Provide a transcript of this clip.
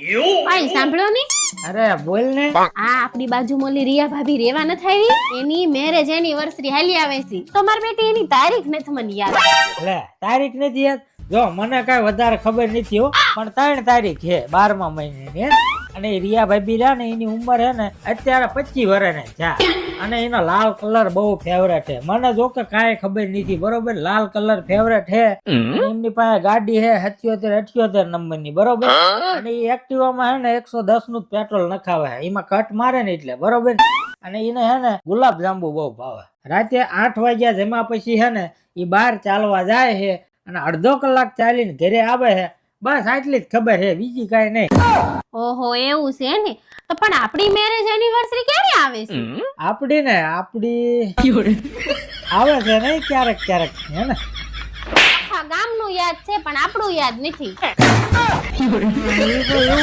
આઈ સાંભળો ને. અરે બોલ ને. આ આપણી બાજુ મોલી રિયા ભાભી રેવા ન થાવી એની મેરેજ એનિવર્સરી હાલી આવે છે. તો મારી બેટી એની તારીખ નથી મને યાદ. લે તારીખ નથી યાદ? જો મને કઈ વધારે ખબર નથી હો. પણ ત્રણ તારીખ છે બારમા મહિનાની હે. અને એ રિયા ભાઈ રહ્યા ને એની ઉંમર હે ને અત્યારે પચીસ વર્ષની જા અને એનો લાલ કલર બહુ ફેવરેટ છે. મને જો કે કાંઈ ખબર નથી. બરોબર? લાલ કલર ફેવરેટ છે. એમની પાસે ગાડી હે સત્યોતેર અઠ્યોતેર નંબરની. બરોબર? અને એ એક્ટિવામાં હે ને એકસો દસનું પેટ્રોલ નખાવે એમાં કટ મારે ને એટલે. બરોબર? અને એને હે ને ગુલાબ જાંબુ બહુ ભાવે. રાતે આઠ વાગ્યા જમ્યા પછી હે ને એ બહાર ચાલવા જાય છે અને અડધો કલાક ચાલીને ઘરે આવે છે. બસ આટલી જ ખબર છે બીજી કાંઈ નહીં. ઓહો એવું છે ને? તો પણ આપણી મેરેજ એનિવર્સરી ક્યારે આવે છે? આપડી ને આપડી આવે છે નહીં ક્યારેક ક્યારેક હે ને? ગામનું યાદ છે પણ આપણું યાદ નથી.